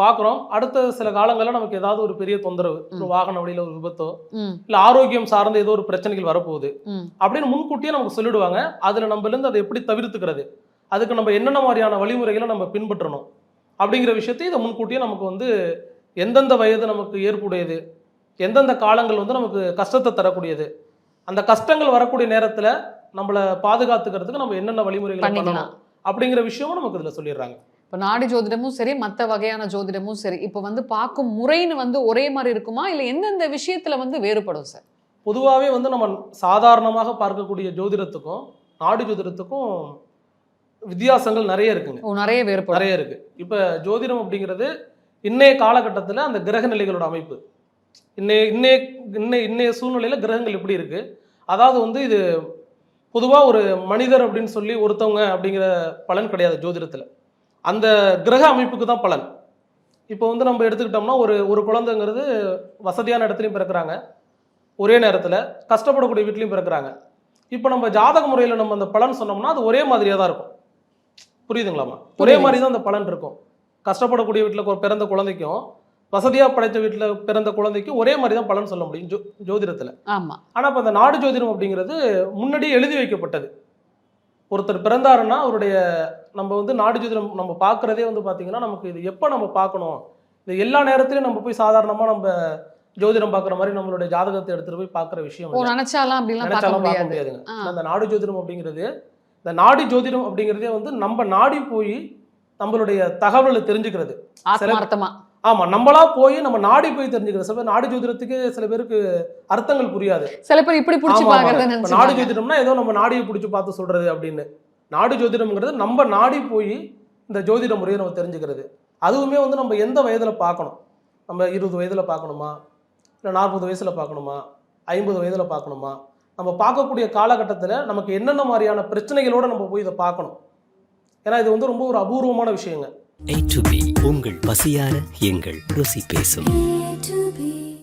பார்க்குறோம். அடுத்த சில காலங்களில் நமக்கு ஏதாவது ஒரு பெரிய தொந்தரவு ஒரு வாகன வழியில் ஒரு விபத்தோ இல்லை ஆரோக்கியம் சார்ந்த ஏதோ ஒரு பிரச்சனைகள் வரப்போகுது. அப்படின்னு முன்கூட்டியே நமக்கு சொல்லிடுவாங்க. அதில் நம்மலேருந்து அதை எப்படி தவிர்த்துக்கிறது? அதுக்கு நம்ம என்னென்ன மாதிரியான வழிமுறைகளை நம்ம பின்பற்றணும்? அப்படிங்கிற விஷயத்தை இதை முன்கூட்டியே நமக்கு வந்து எந்தெந்த வயது நமக்கு ஏற்புடையது? எந்தெந்த காலங்கள் வந்து நமக்கு கஷ்டத்தை தரக்கூடியது? அந்த கஷ்டங்கள் வரக்கூடிய நேரத்தில் நம்மளை பாதுகாத்துக்கிறதுக்கு நம்ம என்னென்ன வழிமுறைகளை. பண்ணணும்? அப்படிங்கிற விஷயமும் நமக்கு இதில் சொல்லிடுறாங்க. இப்போ நாடி ஜோதிடமும் சரி மற்ற வகையான ஜோதிடமும் சரி இப்போ வந்து பார்க்கும் முறைன்னு வந்து ஒரே மாதிரி இருக்குமா? இல்லை எந்தெந்த விஷயத்துல வந்து வேறுபடும் சார்? பொதுவாகவே வந்து நம்ம சாதாரணமாக பார்க்கக்கூடிய ஜோதிடத்துக்கும் நாடி ஜோதிடத்துக்கும் வித்தியாசங்கள் நிறைய இருக்குங்க. நிறைய வேறுபடும். நிறைய இருக்கு. இப்போ ஜோதிடம் அப்படிங்கிறது இன்னைய காலகட்டத்தில் அந்த கிரக நிலைகளோட அமைப்பு. இன்னைய இன்னைய இன்னைய இன்னைய சூழ்நிலையில கிரகங்கள் எப்படி இருக்கு? அதாவது வந்து இது பொதுவாக ஒரு மனிதர் அப்படின்னு சொல்லி ஒருத்தவங்க அப்படிங்கிற பலன் கிடையாது ஜோதிடத்தில். அந்த கிரக அமைப்புக்கு தான் பலன். இப்போ வந்து நம்ம எடுத்துக்கிட்டோம்னா ஒரு ஒரு குழந்தைங்கிறது வசதியான இடத்துலையும் பிறக்கிறாங்க. ஒரே நேரத்தில் கஷ்டப்படக்கூடிய வீட்லையும் பிறக்கிறாங்க. இப்போ நம்ம ஜாதக முறையில் நம்ம அந்த பலன் சொன்னோம்னா அது ஒரே மாதிரியாக தான் இருக்கும். புரியுதுங்களாம்மா? ஒரே. மாதிரி தான் அந்த பலன் இருக்கும். கஷ்டப்படக்கூடிய வீட்டில் பிறந்த குழந்தைக்கும் வசதியாக படைத்த வீட்டில் பிறந்த குழந்தைக்கும் ஒரே மாதிரி தான் பலன் சொல்ல முடியும் ஜோ ஜோதிடத்தில். ஆமா. ஆனால் இப்போ அந்த நாடு ஜோதிடம் அப்படிங்கிறது முன்னாடியே எழுதி வைக்கப்பட்டது. ஒருத்தர் பிறந்தாருன்னா அவருடைய நம்ம வந்து நாடு ஜோதிடம் நம்ம பார்க்குறதே வந்து பார்த்தீங்கன்னா நமக்கு இது எப்போ நம்ம பார்க்கணும்? இது எல்லா நேரத்திலையும் நம்ம போய் சாதாரணமாக நம்ம ஜோதிடம் பார்க்குற மாதிரி நம்மளுடைய ஜாதகத்தை எடுத்துகிட்டு போய் பார்க்குற விஷயம். நினைச்சாலாம் நினைச்சாலும் பார்க்க முடியாது. முடியாதுங்க. அந்த நாடு ஜோதிடம் அப்படிங்கிறது இந்த நாடி ஜோதிடம் அப்படிங்கிறதே வந்து நம்ம நாடி போய் நம்மளுடைய தகவலை தெரிஞ்சுக்கிறது. ஆமா நம்மளா போய் நம்ம நாடி போய் தெரிஞ்சுக்கிறது. சில பேர் நாடி ஜோதிடத்துக்கு சில பேருக்கு அர்த்தங்கள் புரியாது. சில பேர் இப்படி பிடிச்சி. பாக்குறத நாடி ஜோதிடம்னா ஏதோ நம்ம நாடியை பிடிச்சி பார்த்து சொல்றது அப்படின்னு. நாடி ஜோதிடம்ங்கிறது நம்ம நாடி போய் இந்த ஜோதிட முறையை நம்ம தெரிஞ்சுக்கிறது. அதுவுமே வந்து நம்ம எந்த வயதுல பார்க்கணும்? நம்ம இருபது வயதுல பார்க்கணுமா? இல்லை நாற்பது வயசுல பார்க்கணுமா? ஐம்பது வயதுல பார்க்கணுமா? நம்ம பார்க்கக்கூடிய காலகட்டத்தில் நமக்கு என்னென்ன மாதிரியான பிரச்சனைகளோட நம்ம போய் இதை பார்க்கணும். ஏன்னா இது வந்து ரொம்ப ஒரு அபூர்வமான விஷயங்க. உங்கள் பசியார எங்கள் ருசி பேசும்.